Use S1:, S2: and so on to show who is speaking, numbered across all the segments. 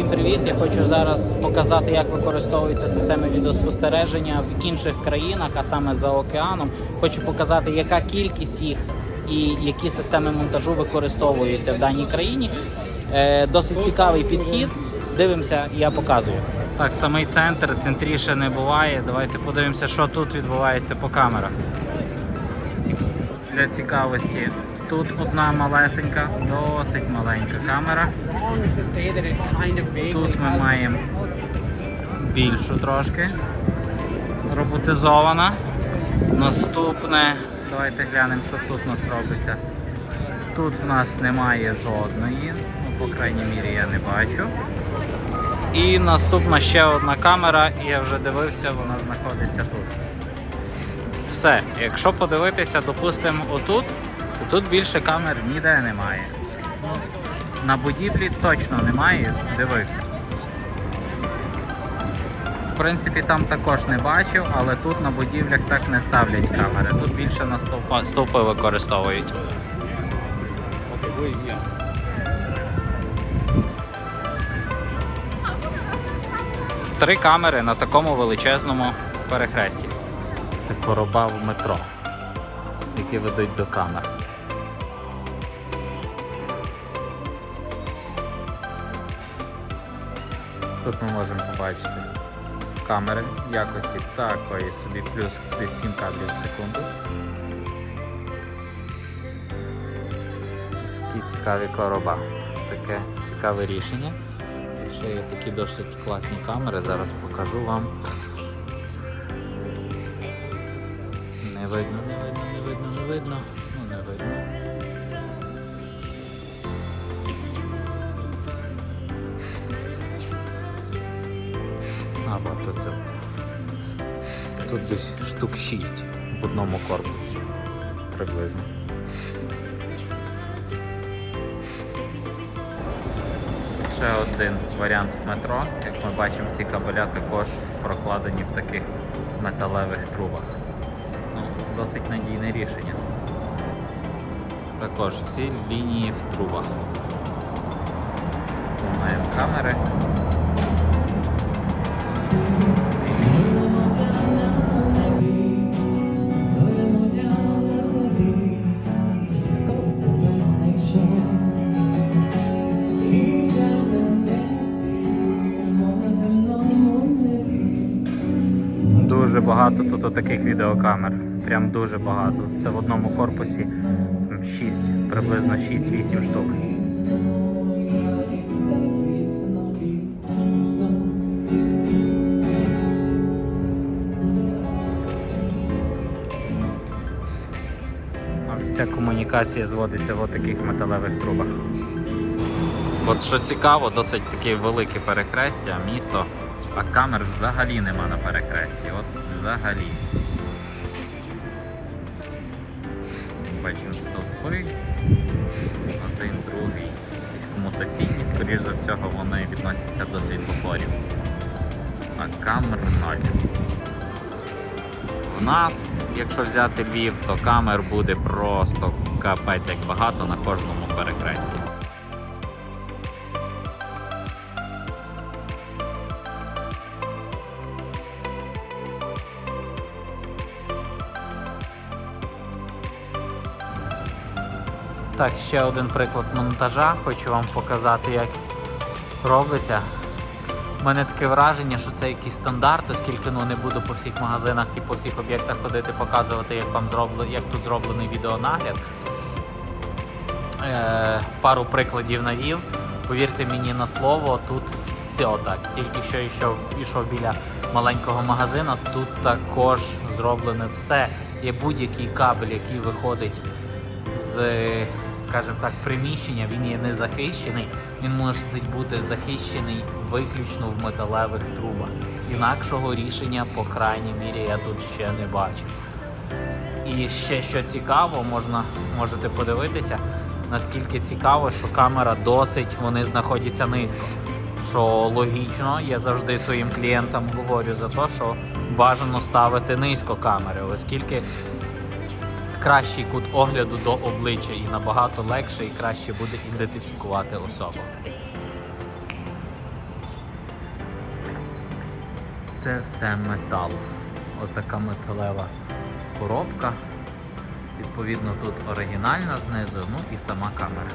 S1: Всім привіт! Я хочу зараз показати, як використовуються системи відеоспостереження в інших країнах, а саме за океаном. Хочу показати, яка кількість їх і які системи монтажу використовуються в даній країні. Е, досить цікавий підхід. Дивимося, я показую. Так, самий центр, центріше не буває. Давайте подивимося, що тут відбувається по камерах. Для цікавості. Тут одна малесенька, досить маленька камера. Тут ми маємо більшу трошки. Роботизована. Наступне, давайте глянемо, що тут у нас робиться. Тут в нас немає жодної, ну, по крайній мірі я не бачу. І наступна ще одна камера, я вже дивився, вона знаходиться тут. Все, якщо подивитися, допустимо, отут, тут більше камер ніде немає. На будівлі точно немає, дивився. В принципі, там також не бачив, але тут на будівлях так не ставлять камери. Тут більше на стовпа, стовпи використовують. Три камери на такому величезному перехресті. Це короба в метро, які ведуть до камер. Тут ми можемо побачити камери якості такої собі плюс десь 7 кадрів в секунду. Такі цікаві короба. Таке цікаве рішення. Ще є такі досить класні камери, зараз покажу вам. Не видно, не видно, не видно, не видно. Не видно. А, от оце. Тут десь штук 6 в одному корпусі. Приблизно. Ще один варіант метро. Як ми бачимо, всі кабеля також прокладені в таких металевих трубах. Ну, досить надійне рішення. Також всі лінії в трубах. Маємо камери. Дуже багато тут таких відеокамер. Прям дуже багато. Це в одному корпусі 6, приблизно 6-8 штук. Вся комунікація зводиться в таких металевих трубах. От що цікаво, досить таке велике перехрестя, місто, а камер взагалі нема на перехресті. От взагалі. Бачимо стовпи. Один, другий. Якісь комутаційні, скоріш за всього, вони відносяться до світлофорів. А камер ноль. Нас, якщо взяти Львів, то камер буде просто капець як багато на кожному перехресті. Так, ще один приклад монтажа. Хочу вам показати, як робиться. Мене таке враження, що це якийсь стандарт, оскільки ну, не буду по всіх магазинах і по всіх об'єктах ходити, показувати, як вам зроблено, як тут зроблений відеонагляд. Е, пару прикладів навів. Повірте мені на слово, тут все так. Тільки що йшов, йшов біля маленького магазину, тут також зроблене все. Є будь-який кабель, який виходить з, скажімо так, приміщення, він є не захищений, він може бути захищений виключно в металевих трубах. Інакшого рішення, по крайній мірі, я тут ще не бачу. І ще що цікаво, можна, можете подивитися, наскільки цікаво, що камера досить, вони знаходяться низько. Що логічно, я завжди своїм клієнтам говорю за те, що бажано ставити низько камери, оскільки кращий кут огляду до обличчя і набагато легше і краще буде ідентифікувати особу. це все метал. Отака металева коробка. Відповідно, тут оригінальна знизу, ну і сама камера.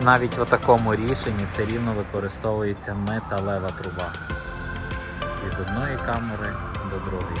S1: Навіть в такому рішенні все рівно використовується металева труба. Від одної камери до другої.